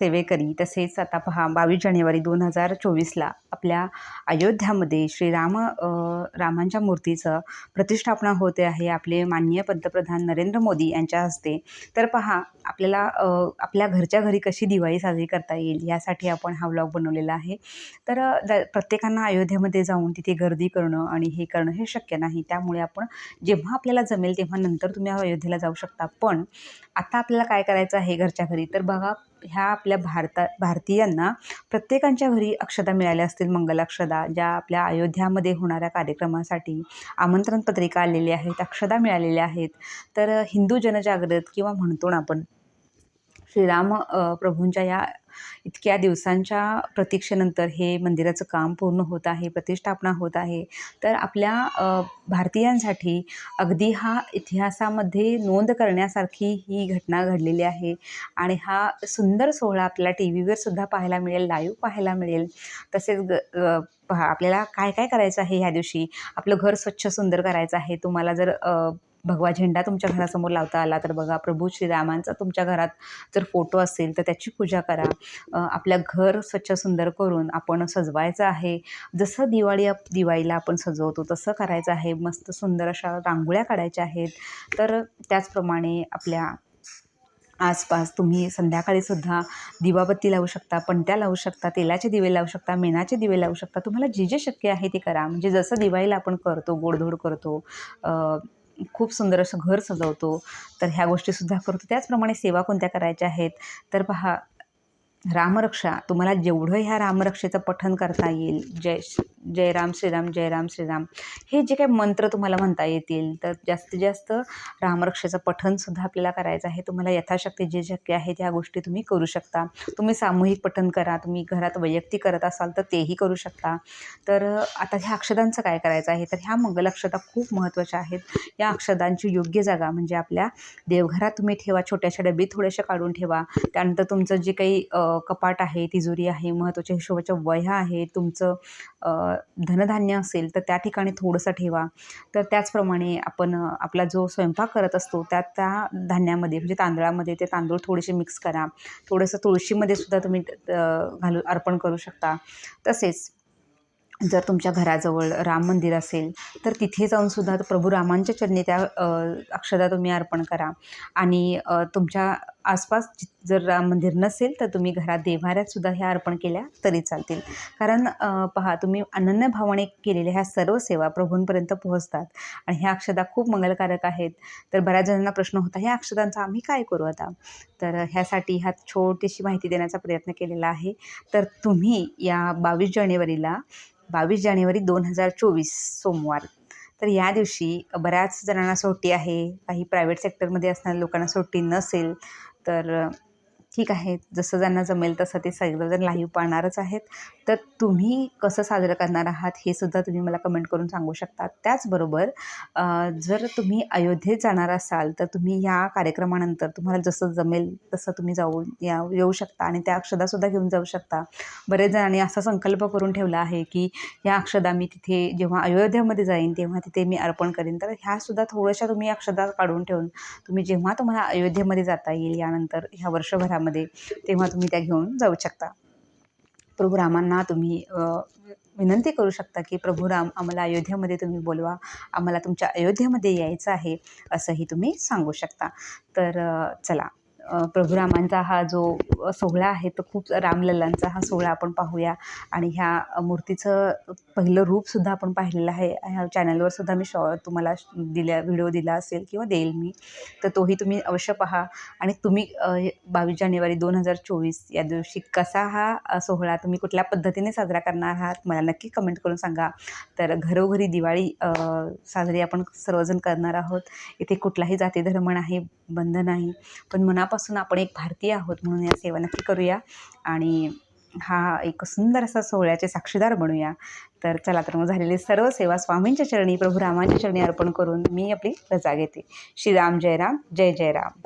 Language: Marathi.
सेवेकरी तसेच आता पहा बावीस जानेवारी दोन हजार चोवीसला आपल्या अयोध्यामध्ये श्रीराम रामांच्या मूर्तीचं प्रतिष्ठापना होते आहे आपले माननीय पंतप्रधान नरेंद्र मोदी यांच्या हस्ते. तर पहा आपल्याला आपल्या घरच्या घरी कशी दिवाळी साजरी करता येईल यासाठी आपण हा व्लॉग बनवलेला आहे. तर द प्रत्येकांना अयोध्येमध्ये जाऊन तिथे गर्दी करणं आणि हे करणं हे शक्य नाही. त्यामुळे आपण जेव्हा आपल्याला जमेल तेव्हा नंतर तुम्ही अयोध्येला जाऊ शकता. पण आता आपल्याला काय करायचं आहे घरच्या घरी? तर बघा ह्या आपल्या भारता भारतीयांना प्रत्येकांच्या घरी अक्षता मिळाल्या असतील मंगल अक्षदा ज्या आपल्या अयोध्यामध्ये होणाऱ्या कार्यक्रमासाठी आमंत्रण पत्रिका आलेल्या आहेत अक्षदा मिळालेल्या आहेत. तर हिंदू जनजागृत किंवा म्हणतो ना आपण श्रीराम प्रभूंच्या या इतक्या दिवसांच्या प्रतीक्षेनंतर हे मंदिराचं काम पूर्ण होत आहे प्रतिष्ठापना होत आहे. तर आपल्या भारतीयांसाठी अगदी हा इतिहासामध्ये नोंद करण्यासारखी ही घटना घडलेली आहे आणि हा सुंदर सोहळा आपल्याला टी व्हीवर सुद्धा पाहायला मिळेल लाईव्ह पाहायला मिळेल. तसेच ग पहा आपल्याला काय काय करायचं आहे ह्या दिवशी? आपलं घर स्वच्छ सुंदर करायचं आहे. तुम्हाला जर भगवा झेंडा तुमच्या घरासमोर लावता आला तर बघा प्रभू श्रीरामांचा तुमच्या घरात जर फोटो असेल तर त्याची पूजा करा. आपलं आपल्या घर स्वच्छ सुंदर करून आपण सजवायचं आहे. जसं दिवाळी दिवाळीला आपण सजवतो तसं करायचं आहे. मस्त सुंदर अशा रांगोळ्या काढायच्या आहेत. तर त्याचप्रमाणे आपल्या आसपास तुम्ही संध्याकाळीसुद्धा दिवाबत्ती लावू शकता पणत्या लावू शकता तेलाचे दिवे लावू शकता मेणाचे दिवे लावू शकता. तुम्हाला जे जे शक्य आहे ते करा. म्हणजे जसं दिवाळीला आपण करतो गोडधोड करतो खूप सुंदर असं घर सजवतो. तर ह्या गोष्टीसुद्धा करतो. त्याचप्रमाणे सेवा कोणत्या करायच्या आहेत? तर पहा रामरक्षा तुम्हाला जेवढं ह्या रामरक्षेचं पठन करता येईल जय श- जय राम श्रीराम जय राम श्रीराम हे जे काही मंत्र तुम्हाला म्हणता येतील तर जास्तीत जास्त रामरक्षेचं पठनसुद्धा आपल्याला करायचं आहे. तुम्हाला यथाशक्ती जे शक्य आहे त्या गोष्टी तुम्ही करू शकता. तुम्ही सामूहिक पठन करा तुम्ही घरात वैयक्तिक करत असाल तर तेही करू शकता. तर आता ह्या अक्षदांचं काय करायचं आहे? तर ह्या मंगलक्षता खूप महत्त्वाच्या आहेत. या अक्षदांची योग्य जागा म्हणजे आपल्या देवघरात तुम्ही ठेवा छोट्याशा डबीत थोड्याशा काढून ठेवा. त्यानंतर तुमचं जे काही कपाट आहे तिजोरी आहे महत्त्वाच्या हिशोबाच्या वह्या आहे तुमचं धनधान्य असेल तर त्या ठिकाणी थोडंसं ठेवा. तर त्याचप्रमाणे आपण आपला जो स्वयंपाक करत असतो त्या त्या धान्यामध्ये म्हणजे तांदळामध्ये ते तांदूळ थोडेसे मिक्स करा. थोडंसं तुळशीमध्ये सुद्धा तुम्ही घालू अर्पण करू शकता. तसेच जर तुमच्या घराजवळ राम मंदिर असेल तर तिथे जाऊन सुद्धा प्रभू रामांच्या चरणी त्या अक्षदा तुम्ही अर्पण करा. आणि तुमच्या आसपास जर राम मंदिर नसेल तर तुम्ही घरात देव्हाऱ्यातसुद्धा ह्या अर्पण केल्या तरी चालतील. कारण पहा तुम्ही अनन्य भावाने केलेल्या ह्या सर्व सेवा प्रभूंपर्यंत पोहोचतात. आणि ह्या अक्षदा खूप मंगलकारक आहेत. तर बऱ्याच जणांना प्रश्न होता ह्या अक्षदांचा आम्ही काय करू आता? तर ह्यासाठी ह्या छोटीशी माहिती देण्याचा प्रयत्न केलेला आहे. तर तुम्ही या बावीस जानेवारीला बावीस जानेवारी दोन हजार चोवीस सोमवार तर या दिवशी बऱ्याच जणांना सुट्टी आहे. काही प्रायव्हेट सेक्टरमध्ये असणाऱ्या लोकांना सुट्टी नसेल तर ठीक आहे जसं ज्यांना जमेल तसं ते सगळेजण लाईव्ह पाहणारच आहेत तर तुम्ही कसं साजरं करणार आहात हे सुद्धा तुम्ही मला कमेंट करून सांगू शकता. त्याचबरोबर जर तुम्ही अयोध्येत जाणार असाल तर तुम्ही या कार्यक्रमानंतर तुम्हाला जसं जमेल तसं तुम्ही जाऊन या येऊ शकता आणि त्या अक्षदासुद्धा घेऊन जाऊ शकता. बरेच जणांनी असा संकल्प करून ठेवला आहे की या अक्षदा मी तिथे जेव्हा अयोध्यामध्ये जाईन तेव्हा तिथे मी अर्पण करेन. तर ह्यासुद्धा थोड्याशा तुम्ही अक्षदा काढून ठेवून तुम्ही जेव्हा तुम्हाला अयोध्येमध्ये जाता येईल यानंतर ह्या वर्षभरामध्ये तेव्हा तुम्ही त्या घेऊन जाऊ शकता. प्रभू रामांना तुम्ही विनंती करू शकता की प्रभू राम आम्हाला अयोध्येमध्ये तुम्ही बोलवा आम्हाला तुमच्या अयोध्येमध्ये यायचं आहे असंही तुम्ही सांगू शकता. तर चला. प्रभुरामांचा हा जो सोहळा आहे तो खूप रामलल्लांचा हा सोहळा आपण पाहूया. आणि ह्या मूर्तीचं पहिलं रूपसुद्धा आपण पाहिलेलं आहे. ह्या चॅनलवर सुद्धा मी शॉ तुम्हाला दिल्या व्हिडिओ दिला असेल किंवा देईल मी तर तोही तुम्ही अवश्य पहा. आणि तुम्ही बावीस जानेवारी दोन हजार चोवीस या दिवशी कसा हा सोहळा तुम्ही कुठल्या पद्धतीने साजरा करणार आहात मला नक्की कमेंट करून सांगा. तर घरोघरी दिवाळी साजरी आपण सर्वजण करणार आहोत. इथे कुठलाही जाती धर्म नाही बंध नाही. पण मनापासून आपण एक भारतीय आहोत म्हणून या सेवा नक्की करूया. आणि हा एक सुंदर असा सोहळ्याचे साक्षीदार बनूया. तर चला तर मग झालेली सर्व सेवा स्वामींच्या चरणी प्रभू रामांच्या चरणी अर्पण करून मी आपली रजा घेते. श्रीराम जय राम जय जय राम.